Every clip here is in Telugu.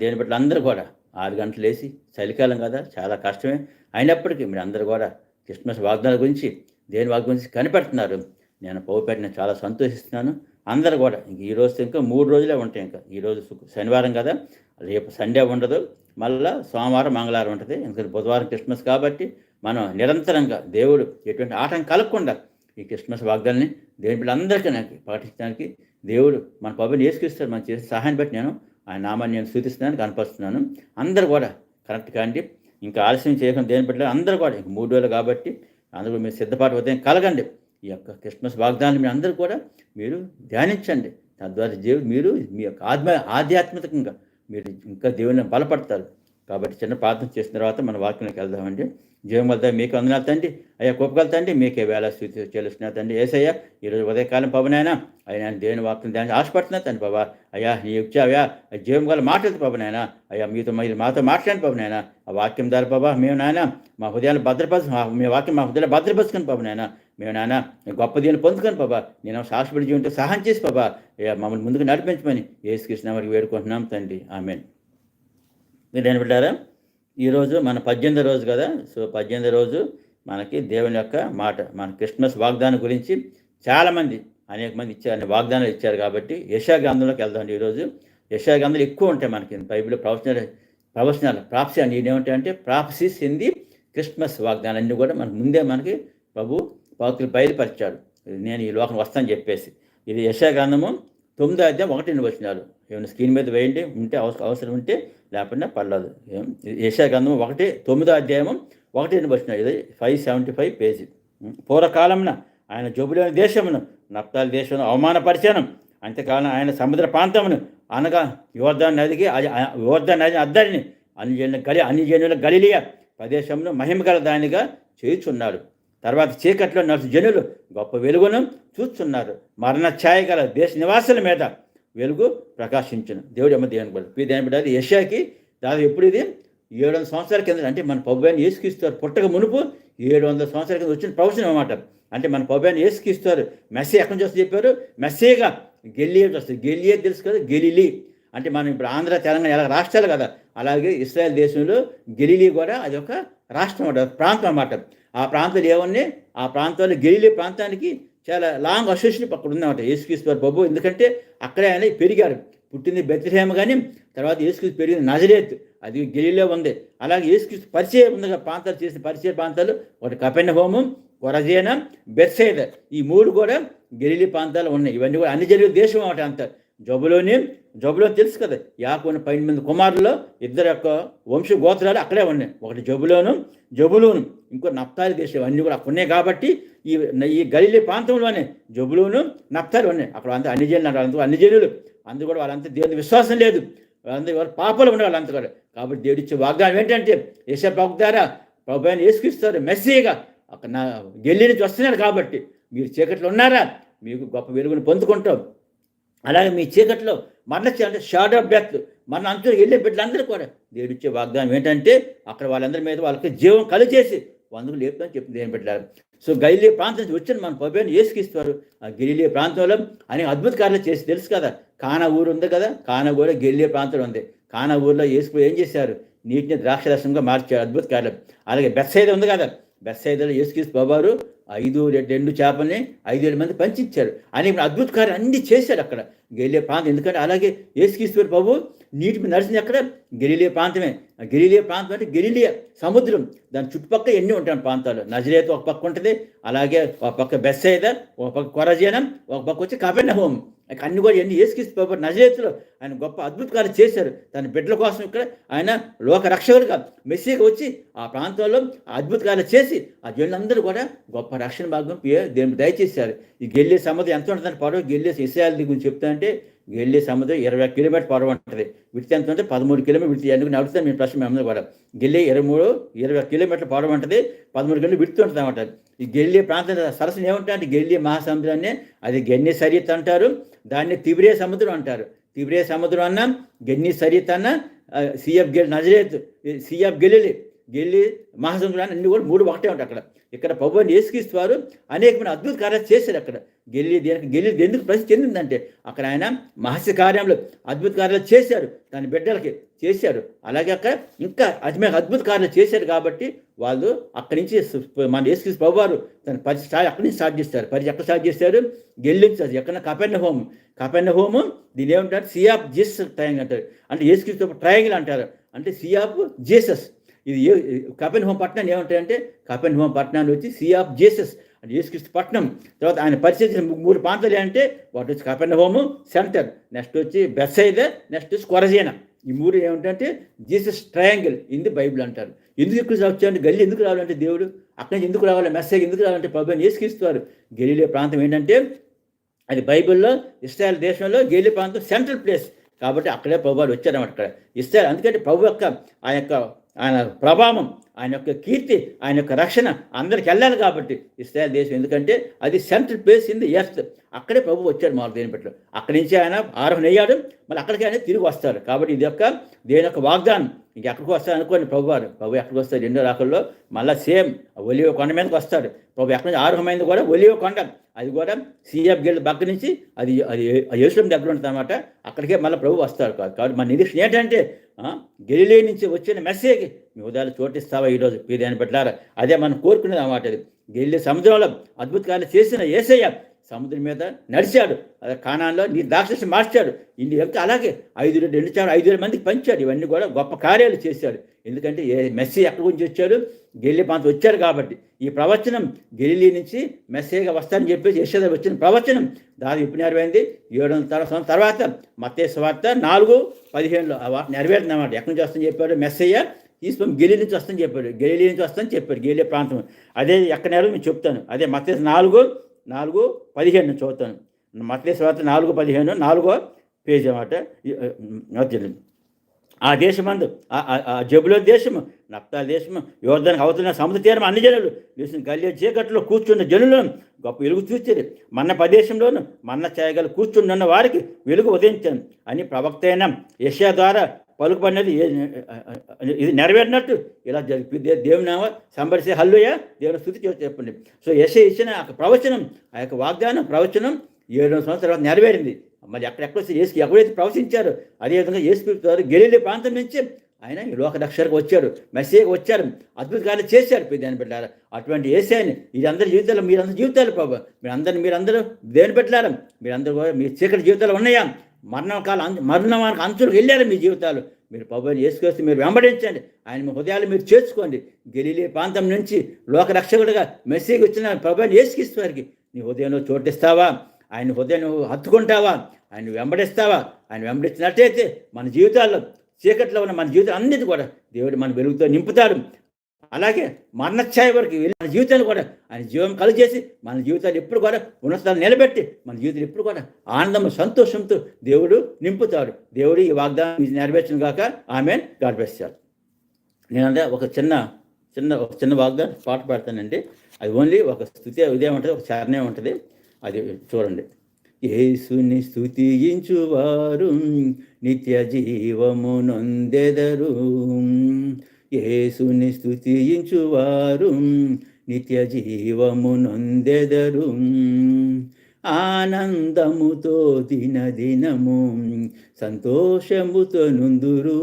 దేని బట్టి అందరూ కూడా ఆరు గంటలు వేసి చలికాలం కదా చాలా కష్టమే. అయినప్పటికీ మీరు అందరూ కూడా క్రిస్మస్ వాగ్దానాల గురించి దేని వాగ్ గురించి కనిపెడుతున్నారు? నేను పోపెట్టి నేను చాలా సంతోషిస్తున్నాను. అందరూ కూడా ఇంక ఈ రోజు ఇంకా మూడు రోజులే ఉంటాయి ఇంకా. ఈరోజు శనివారం కదా రేపు సండే ఉండదు. మళ్ళా సోమవారం మంగళవారం ఉంటుంది. ఎందుకంటే బుధవారం క్రిస్మస్ కాబట్టి మనం నిరంతరంగా దేవుడు ఎటువంటి ఆటం కలగకుండా ఈ క్రిస్మస్ వాగ్దాన్ని దేవుని బిడ్డలందరికీ నాకు పాటించడానికి దేవుడు మన పబ్బుని వేసుకొస్తాడు మనం చేసే సహాయం బట్టి నేను ఆయన నామాన్ని నేను సూచిస్తున్నాను కనపరుస్తున్నాను. అందరూ కూడా కరెక్ట్ కాండి. ఇంకా ఆలస్యం చేయకుండా దేని పెట్టలేదు అందరూ కూడా ఇంక మూడు రోజులు కాబట్టి అందరూ మీరు సిద్ధపాటు ఉదయం కలగండి. ఈ యొక్క క్రిస్మస్ వాగ్దానాన్ని మీరు అందరూ కూడా మీరు ధ్యానించండి. తద్వారా దేవుడు మీరు మీ యొక్క ఆత్మ ఆధ్యాత్మికంగా మీరు ఇంకా దేవుని బలపడతారు. కాబట్టి చిన్న ప్రార్థన చేసిన తర్వాత మన వాక్యంలోకి వెళ్దామండి. జీవం మీకు అందనాలు తండ్రి. అయ్యా కోపగలుగుతండి మీకే వేళ స్థితి చెల్లిస్తున్నా తండ్రి. ఏసయ్యా ఈరోజు ఉదయకాలం పవనైనా అయినా దేవుని వాక్యం దాన్ని ఆశపడుతున్నా తండ్రి బాబా అయ్యా నీ ఇచ్చావా జీవం గల మాట్లాడు పవనైనా అయ్యా మీతో మీరు మాతో మాట్లాడిన పవనైనా ఆ వాక్యం ద్వారా బాబా మేము నాయన మా హృదయాన్ని భద్రపరచు మీ వాక్యం మా హృదయాలు భద్రపరచుకుని పవనైనా మేము నాయన గొప్ప దీన్ని పొందుకొని బాబా నేను సాక్షిపడి జీవితం సహాయం చేసి బాబా అయ్యా మమ్మల్ని ముందుకు నడిపించమని ఏసుకృష్ణ వారికి వేడుకుంటున్నాం తండ్రి. ఆమెన్. మీరు ఏం పెట్టారా ఈరోజు మన పద్దెనిమిది రోజు కదా? సో పద్దెనిమిది రోజు మనకి దేవుని యొక్క మాట మన క్రిస్మస్ వాగ్దానం గురించి చాలామంది అనేక మంది ఇచ్చారు వాగ్దానాలు ఇచ్చారు కాబట్టి యశాగ్రంథంలోకి వెళ్దాం ఈరోజు. యశాగ్రంథాలు ఎక్కువ ఉంటాయి మనకి. బైబిల్ ప్రవచనాలు ప్రవచనాలు ప్రాప్సీ అని ఏమిటంటే ప్రాప్సీస్ ఇంది క్రిస్మస్ వాగ్దానం అన్నీ కూడా మనకు ముందే మనకి ప్రభు భక్తులు బయలుపరిచాడు. నేను ఈ లోకం వస్తానని చెప్పేసి. ఇది యశాగ్రంథము తొమ్మిదో అధ్యాయం ఒకటి రెండు వచ్చినారు. ఏమైనా స్క్రీన్ మీద వేయండి ఉంటే అవసరం అవసరం ఉంటే లేకపోయినా పర్లేదు. ఏం, గ్రంథం ఒకటి తొమ్మిదో అధ్యాయం ఒకటి రెండు వచ్చినాయి ఇది ఫైవ్ సెవెంటీ ఫైవ్ పేజీ పూర్వకాలంన ఆయన జబులోని దేశమును నప్తాల దేశమును అవమానపరిచాను. అంతేకాలం ఆయన సముద్ర ప్రాంతమును అనగా యువర్ధన్ నదికి యువర్ధన్ నది అద్దరిని అన్ని గలి అన్ని జనుల గలిలియ ప్రదేశంలో మహిమగల దానిగా చేయుచున్నాడు. తర్వాత చీకట్లో నలుసు జనులు గొప్ప వెలుగును చూస్తున్నారు. మరణ ఛాయ గల దేశ నివాసుల మీద వెలుగు ప్రకాశించను. దేవుడు అమ్మ దేవుని బట్టి ఈ దేని బిడ్డ యశాకి దాదాపు ఎప్పుడు ఇది? ఏడు వందల సంవత్సరాల కింద అంటే మన పబ్బుని ఏసుకిస్తారు పుట్టక మునుపు ఏడు వందల సంవత్సరాల కింద వచ్చిన ప్రవచనం అనమాట అంటే మన పబ్బుని ఏసుకిస్తారు మెస్సీ ఎక్కడి నుంచి వస్తుంది చెప్పారు? మెస్సీగా గెలియే వస్తుంది. గెలియే తెలుసు కదా గెలిలి. అంటే మనం ఇప్పుడు ఆంధ్ర తెలంగాణ ఎలా రాష్ట్రాలు కదా అలాగే ఇస్రాయల్ దేశంలో గెలిలీ కూడా అది ఒక రాష్ట్రం అన్నమాట ప్రాంతం అన్నమాట. ఆ ప్రాంతాలు ఏమన్నీ ఆ ప్రాంతంలో గెలిలీ ప్రాంతానికి చాలా లాంగ్ అసోసియేషన్ అక్కడ ఉందన్నమాట యేసుక్రీస్తు బాబు ఎందుకంటే అక్కడే ఆయన పెరిగారు పుట్టింది బెత్లహేమ కానీ తర్వాత యేసుక్రీస్తు పెరిగింది నజరేత్. అది గెలిలో ఉంది. అలాగే యేసుక్రీస్తు పరిచయం ఉంది ప్రాంతాలు చేసిన పరిచయ ప్రాంతాలు ఒకటి కపెన్న హోమం కొరజేన బెత్సైద. ఈ మూడు కూడా గెలిలి ప్రాంతాలు ఉన్నాయి. ఇవన్నీ కూడా అన్ని జరిగే దేశం అన్నమాట అంత. జబులోని జబులో తెలుసు కదా యాకోని పైన మంది కుమారుల్లో ఇద్దరు యొక్క వంశ గోత్రాలు అక్కడే ఉన్నాయి. ఒకటి జబులోను జబులోను ఇంకో నప్తాలి దేశం అన్నీ కూడా అక్కడ ఉన్నాయి కాబట్టి ఈ ఈ గలిలీ ప్రాంతంలోనే జబులోను నప్తాలు ఉన్నాయి. అక్కడ అంతా అన్ని జనులు అంటారు అందుకు అన్ని జనులు. అందు కూడా వాళ్ళంతా దేవుని విశ్వాసం లేదు. వాళ్ళందరూ ఎవరు పాపలు ఉండే వాళ్ళంతా కూడా. కాబట్టి దేవుడు ఇచ్చే వాగ్దానం ఏంటంటే యశ ద్వారా ప్రభు ఆయన వేసుకిస్తారు మెస్సీగా అక్కడ నా గెల్లి నుంచి వస్తున్నారు కాబట్టి మీరు చీకట్లో ఉన్నారా? మీకు గొప్ప వెలుగును పొందుకుంటాం. అలాగే మీ చీకట్లో మరణించే అంటే షార్ట్ ఆఫ్ డెత్ మన అంతా వెళ్ళే బిడ్డలందరూ కూడా దేవుడు ఇచ్చే వాగ్దానం ఏంటంటే అక్కడ వాళ్ళందరి మీద వాళ్ళకి జీవం కలిచేసి వందకు లేపుతామని చెప్పింది దేని బిడ్డలారు. సో గైలీ ప్రాంతం నుంచి వచ్చిన మన పబ్బేని ఏసుకిస్తారు ఆ గెలిలే ప్రాంతంలో అనేక అద్భుత కార్యాలు చేసి తెలుసు కదా కానా ఊరు ఉంది కదా కానా కూడా గెలిలే ప్రాంతంలో ఉంది. కానా ఊరిలో ఏసుకు ఏం చేశారు? నీటిని ద్రాక్షరసంగా మార్చారు అద్భుత కార్యం అలాగే బెత్సైద ఉంది కదా బెస్సైదలో యేసుక్రీస్తు బాబారు ఐదు రెండు చేపల్ని ఐదు మంది పంచిచ్చారు. అని అద్భుత కార్యం అన్ని చేశారు అక్కడ. గెలిలే ప్రాంతం. ఎందుకంటే అలాగే యేసుక్రీస్తు బాబు నీటి మీద నడిచింది అక్కడ గెలిలే ప్రాంతమే. ఆ గెలిలే ప్రాంతం అంటే గెలిలియ సముద్రం. దాని చుట్టుపక్కల ఎన్ని ఉంటాయి ప్రాంతాలు? నజరేత్ ఒక పక్క ఉంటుంది అలాగే ఒక పక్క బెస్సైద ఒక పక్క కొరజీనం ఒక పక్క వచ్చి కపెన్న హోమ్ అన్ని కూడా ఎన్ని ఏసుక్రీస్తు బాబు నజరేతులో ఆయన గొప్ప అద్భుతకాలు చేశారు. తన బిడ్డల కోసం ఇక్కడ ఆయన లోక రక్షకులుగా మెస్సీగా వచ్చి ఆ ప్రాంతంలో అద్భుతకాలు చేసి ఆ జనులందరూ కూడా గొప్ప రక్షణ భాగం దేవుని దయచేశారు. ఈ గెల్లే సముద్రం ఎంత ఉంటుందని పడవ గెల్లే ఇస్రాయల్ గురించి చెప్తా అంటే వెళ్ళి సముద్రం ఇరవై కిలోమీటర్ పొడవు ఉంటుంది. విడితే ఎంత ఉంటే పదమూడు కిలోమీటర్ విడితే ఎందుకు నడుస్తుంది? మీ ప్రశ్న మేము కూడా. గెల్లి ఇరవై మూడు ఇరవై కిలోమీటర్ల పొడవు ఉంటుంది. పదమూడు కిలోమీటర్ విడుతూ ఉంటుంది అనమాట ఈ గెల్లి ప్రాంతం సరస్సులు ఏముంటాయి అంటే గెల్లే మహాసముద్రాన్ని అది గెన్ని సరిత్ అంటారు. దాన్ని తిబిరే సముద్రం అంటారు. తిబిరే సముద్రం అన్న గెన్ని సరిత్ అన్న CF గెల్ Nazareth sea of Galilee Galilee మహాసముద్రం అన్ని కూడా మూడు ఒకటే ఉంటాయి అక్కడ. ఇక్కడ ప్రభుని యేసుక్రీస్తు వారు అనేకమైన అద్భుత కార్యాలు చేశారు అక్కడ. గెల్లి దేనికి గెల్లి ఎందుకు ప్రసిద్ధి చెందిందంటే అక్కడ ఆయన మహస్య కార్యంలో అద్భుత కార్యాలు చేశారు. తన బిడ్డలకి చేశారు. అలాగే అక్కడ ఇంకా అజ్మే అద్భుత కార్యాలు చేశారు కాబట్టి వాళ్ళు అక్కడి నుంచి మన యేసుక్రీస్తు ప్రభు వారు తన పది స్టా అక్కడి నుంచి స్టార్ట్ చేస్తారు. పది ఎక్కడ స్టార్ట్ చేశారు గెల్లించారు ఎక్కడ కపెన్న హోమ్ కపెన్న హోము దీని ఏమంటారు? సియాప్ జీసస్ ట్రయాంగిల్ అంటారు. అంటే యేసుక్రీస్తు ట్రయాంగిల్ అంటారు. అంటే సియాప్ జీసస్. ఇది ఏ కపెన్ హోమ్ పట్టణాన్ని ఏముంటాయంటే కపెన్ హోమ్ పట్టణాన్ని వచ్చి సీ ఆఫ్ జీసస్ అంటే యేసుక్రీస్తు పట్టణం. తర్వాత ఆయన పరిచయం మూడు ప్రాంతాలు ఏంటంటే వాటి వచ్చి కపెన్ హోము సెంటర్ నెక్స్ట్ వచ్చి బెస్సైద నెక్స్ట్ వచ్చి కొరజేన. ఈ మూడు ఏమిటంటే జీసస్ ట్రయాంగిల్ ఇంది బైబిల్ అంటారు. ఎందుకు ఎక్కువ వచ్చారంటే గల్లీ ఎందుకు రావాలంటే దేవుడు? అక్కడి నుంచి ఎందుకు రావాలి? మెస్సేజ్ ఎందుకు రావాలంటే ప్రభుత్వం చేసుకిస్తారు గలీలే ప్రాంతం ఏంటంటే అది బైబిల్లో ఇస్రాయల్ దేశంలో గేలి ప్రాంతం సెంట్రల్ ప్లేస్. కాబట్టి అక్కడే ప్రభువారు వచ్చారన్నమాట అక్కడ. ఇస్రాయల్ ఎందుకంటే ప్రభు యొక్క ఆ యొక్క ఆయన ప్రభావం ఆయన యొక్క కీర్తి ఆయన యొక్క రక్షణ అందరికి వెళ్ళాలి కాబట్టి ఇస్రాయల్ దేశం. ఎందుకంటే అది central place in the earth. అక్కడే ప్రభు వచ్చాడు మాకు దేని పట్ల. అక్కడి నుంచి ఆయన ఆరోహణ అయ్యాడు. మళ్ళీ అక్కడికి ఆయన తిరిగి వస్తారు. కాబట్టి ఇది యొక్క దేని యొక్క వాగ్దానం. ఇంకెక్కడికి వస్తారు అనుకోండి ప్రభు వారు ప్రభు ఎక్కడికి వస్తారు? రెండో రాకల్లో మళ్ళీ సేమ్ ఒలివ కొండ మీదకి వస్తాడు. ప్రభు ఎక్కడి నుంచి ఆరోహమైంది కూడా ఒలివ కొండ. అది కూడా సీఎఫ్ గేట్ పక్క నుంచి అది అది యేసులం దగ్గర ఉంటుంది అనమాట అక్కడికే మళ్ళీ ప్రభు వస్తారు. కాదు కాబట్టి మన నిరీక్షణ ఏంటంటే గెలిలే నుంచి వచ్చిన మెసేజ్ మీ ఉదయాలు చోటిస్తావా ఈరోజు? పీదాన్ని పెట్టారా అదే మనం కోరుకునేది అన్నమాట అది గెల్లి సముద్రంలో అద్భుతకాలు చేసిన ఏసయ్య సముద్రం మీద నడిచాడు. అదే కానాల్లో నీ దాక్షసి మార్చాడు. ఇన్ని యొక్క అలాగే ఐదు రెండు చాలు ఐదు వేల మందికి పంచాడు. ఇవన్నీ కూడా గొప్ప కార్యాలు చేశాడు. ఎందుకంటే ఏ మెస్సీ ఎక్కడి గురించి వచ్చాడు? గెల్లి పాంత వచ్చారు కాబట్టి. ఈ ప్రవచనం గెలిలీ నుంచి మెస్సేగా వస్తానని చెప్పేసి యశోద వచ్చిన ప్రవచనం. దాదాపు ఇప్పుడు నెరవేరింది ఏడు వందల తర్వాత తర్వాత మత్తే వార్త నాలుగు పదిహేనులో ఆ వార్త నెరవేరుతుంది అన్నమాట ఎక్కడి నుంచి వస్తుందని చెప్పాడు? మెస్సయ్య తీసుకొని గెలి నుంచి వస్తాను చెప్పాడు. గెలి నుంచి వస్తాను చెప్పాడు. గెలిలే ప్రాంతం. అదే ఎక్కడ నేరం నేను చెప్తాను. అదే మత్తే నాలుగు నాలుగు పదిహేను చూస్తాను చదువుతాను. మత్తే వార్త నాలుగు పదిహేను నాలుగో పేజ్ అన్నమాట. ఆ, మధ్యలో ఆ దేశమందు ఆ- ఆ- జబులో దేశము నప్తా దేశము యోర్ధనకు అవుతున్న సముద్ర తీరం అన్ని జనులు దేశం గల్లి చీకట్లో కూర్చున్న జనులను గొప్ప వెలుగు చూచేది. మన్న ప్రదేశంలోను మన్న చేయగల కూర్చుండున్న వారికి వెలుగు ఉదయించాను అని ప్రవక్త అయిన యష్యా ద్వారా పలుకుబడినది ఇది నెరవేరినట్టు. ఇలా జరిపి దేవుని నామ సంబరిసే హల్లుయ దేవుని స్థుతి చెప్పండి. సో యశ ఇచ్చిన ఆ ప్రవచనం ఆ యొక్క వాగ్దానం ప్రవచనం ఏడు సంవత్సరాల తర్వాత నెరవేరింది. మరి ఎక్కడెక్కడ ఏసు ఎక్కడైతే ప్రవచించారు అదేవిధంగా యేసు గారు గెలీలే ప్రాంతం నుంచి ఆయన ఈ లోక రక్షణకు వచ్చారు మెస్సేకి వచ్చారు అద్భుతకాలు చేశారు. దాన్ని పెట్టారు అటువంటి ఏసాయని ఇది అందరి జీవితాలు మీరందరి జీవితాలు బాబు మీరందరూ మీరందరూ దేని పెట్టారు మీరందరూ కూడా మీ చీకటి జీవితాలు ఉన్నాయా? మరణ కాలం అంచులకు వెళ్ళారు మీ జీవితాలు. మీరు ప్రభుని వేసుకొస్తే మీరు వెంబడించండి. ఆయన మీ హృదయాలు మీరు చేర్చుకోండి. గెలిలే ప్రాంతం నుంచి లోకరక్షకుడిగా మెసేజ్ వచ్చిన ప్రభుని వేసుకిస్తానికి నీ హృదయంలో చోటిస్తావా? ఆయన హృదయం హత్తుకుంటావా? ఆయన వెంబడిస్తావా? ఆయన వెంబడించినట్టయితే మన జీవితాల్లో చీకట్లో ఉన్న మన జీవితం అన్నిటి కూడా దేవుడు మన వెలుగుతో నింపుతాడు. అలాగే మరణఛాయ వరకు వెళ్ళి మన జీవితాన్ని కూడా ఆయన జీవం కలిగేసి మన జీవితాలు ఎప్పుడు కూడా ఉన్నతాలు నిలబెట్టి మన జీవితాలు ఎప్పుడు కూడా ఆనందం సంతోషంతో దేవుడు నింపుతాడు. దేవుడు ఈ వాగ్దానం నెరవేర్చిన కాక ఆమె గడిపేస్తాడు నేనంటే ఒక చిన్న చిన్న ఒక చిన్న వాగ్దానం పాట పాడతానండి. అది ఓన్లీ ఒక స్థుతి ఇదే ఉంటుంది ఒక చరణే ఉంటుంది. అది చూడండి. యేసుని స్థుతించువారు నిత్య జీవము నొందెదరు. యేసుని స్థుతించువారు నిత్య జీవము నొందెదరు. ఆనందముతో దిన దినము సంతోషముతో నుందురు.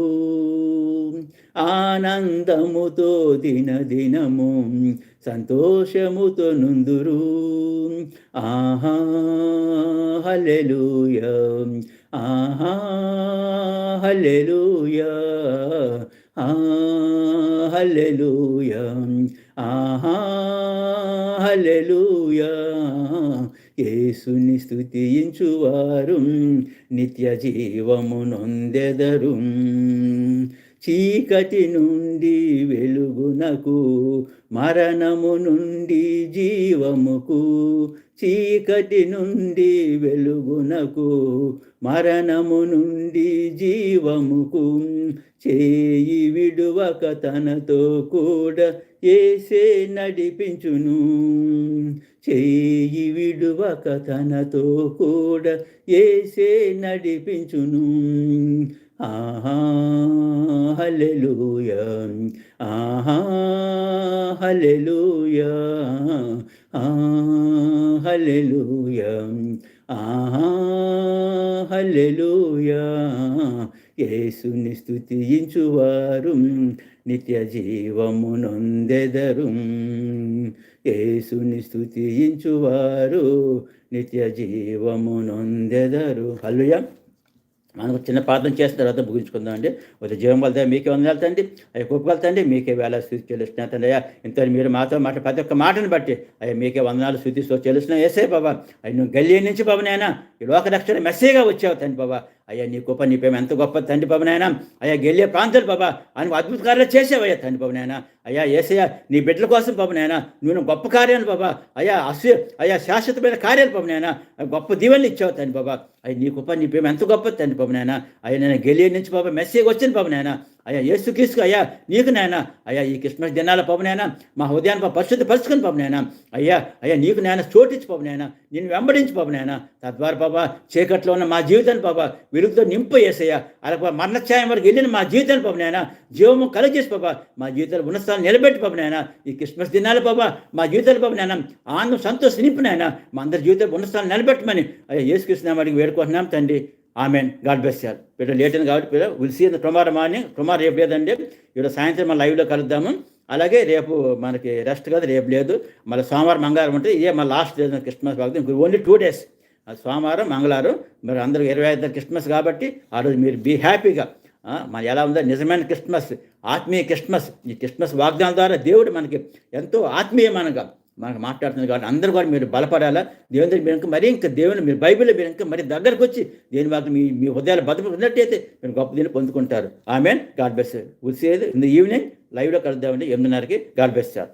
ఆనందముతో దిన దినము సంతోషముతో నుందురు. ఆహా హల్లెలూయ. ఆహా హల్లెలూయ. ఆ హల్లెలూయ. ఆహా హల్లెలూయ. యేసుని స్థుతించువారు నిత్య జీవము నొందెదరు. చీకటి నుండి వెలుగునకు మరణము నుండి జీవముకు చీకటి నుండి వెలుగునకు మరణము నుండి జీవముకు చేయి విడువక తనతో కూడా ఏసే నడిపించును. చేయి విడువక తనతో కూడా ఏసే నడిపించును. ఆహా హల్లెలూయా. ఆహా హల్లెలూయా. ఆ హల్లెలూయా. ఆహా హల్లెలూయా. యేసుని స్తుతించువారు. నిత్య జీవము నొందెదరు యేసుని స్తుతించువారు నిత్య జీవము నొందెదరు హల్లుయా మనకు చిన్న ప్రార్థన చేసిన తర్వాత ముగించుకుందాం అండి. ఒక జీవం వెళ్తే మీకే వందలుతండి అవి కుప్పగలుగుతండి మీకే వేళ స్థుతి చెల్లిస్తున్నా అయ్యా ఇంత మీరు మాతో మాట ప్రతి ఒక్క మాటను బట్టి అయ్యా మీకే వందనాలు స్థుతిస్తూ చెల్లిస్తున్నా. వేసే బాబా అవి నువ్వు గల్లీ నుంచి బాబు నాయన ఈ లోక రక్షణ మెస్సేగా వచ్చావు తండ్రి బాబా. అయ్యా నీ గొప్ప నీ ప్రేమ ఎంత గొప్ప తండ్రి బాబు నాయన. అయ్యా గెలియే ప్రాంతాలు బాబా. అని అద్భుత కార్యాలు చేసావయ్యా తండ్రి బాబు నాయన. అయ్యా ఏసయ్య నీ బిడ్డల కోసం బాబు నాయన నువ్వు గొప్ప కార్యాలు బాబా. అయ్యా అసూ అయ్యా శాశ్వతమైన కార్యాలు బాబు నాయన. గొప్ప దీవెనలు ఇచ్చావు తండ్రి బాబా. అయ్యా నీ గొప్ప నీ ప్రేమ ఎంత గొప్ప తండ్రి బాబు నాయన. అయ్యా నేను గెలియ నుంచి బాబా మెస్సేజ్ వచ్చింది బాబు నాయన. అయ్యా ఏసు కీసుకు అయ్యా నీకు నాయన. అయ్యా ఈ క్రిస్మస్ దినాల పాప నాయన మా హృదయాన్ని పాప పరిశుద్ధ పరుచుకుని పాప నాయన. అయ్యా అయ్యా నీకు నాయన చోటించి పాప నాయన. నిన్ను వెంబడించి పాప నాయన. తద్వారా బాబా చీకట్లో ఉన్న మా జీవితాన్ని బాబా వెలుగుతో నింపు వేసయ్యా అలా మరణఛాయం వరకు వెళ్ళిన మా జీవితాన్ని పాప నాయన. జీవము కలగజేసి బాబా మా జీవితాలు ఉన్నతాలు నిలబెట్టి పాప నాయన. ఈ క్రిస్మస్ దినాలు బాబా మా జీవితాలు పాప నాయన. ఆనందం సంతోషం నింపు నాయన. మా అందరి జీవితాలు ఉన్నతాలు నిలబెట్టమని అయ్యా ఏసుకృష్ణ అడిగి వేడుకుంటున్నాం తండ్రి. ఆమెన్ గాడ్ బెస్ సార్ పిల్లలు లేట్ అయింది కాబట్టి పిల్లలు will see tomorrow morning tomorrow రేపు లేదండి. ఇక్కడ సాయంత్రం మన లైవ్లో కలుద్దాము. అలాగే రేపు మనకి రెస్ట్ కాదు రేపు లేదు. మళ్ళీ సోమవారం మంగళవారం ఉంటుంది. ఇదే మన లాస్ట్ క్రిస్మస్ భాగం ఇంకో ఓన్లీ టూ డేస్ సోమవారం మంగళవారం మరి అందరూ ఇరవై ఐదు క్రిస్మస్ కాబట్టి ఆ రోజు మీరు బీ హ్యాపీగా మన ఎలా ఉందో నిజమైన క్రిస్మస్ ఆత్మీయ క్రిస్మస్ ఈ క్రిస్మస్ వాగ్దానం ద్వారా దేవుడు మనకి ఎంతో ఆత్మీయమనగా మనకు మాట్లాడుతుంది కాబట్టి అందరూ కూడా మీరు బలపడాలా? దేవుని దగ్గర మీరు ఇంకా మరీ ఇంకా దేవుని మీరు బైబిల్లో మీరు ఇంకా మరి దగ్గరకు వచ్చి దేని వాకి మీ మీ హృదయాలు బతుకు ఉన్నట్టయితే మీరు గొప్ప దీన్ని పొందుకుంటారు. Amen God best will see the in the evening లైవ్లో కలుద్దామండి. ఎనిమిదిన్నరకి. God best sir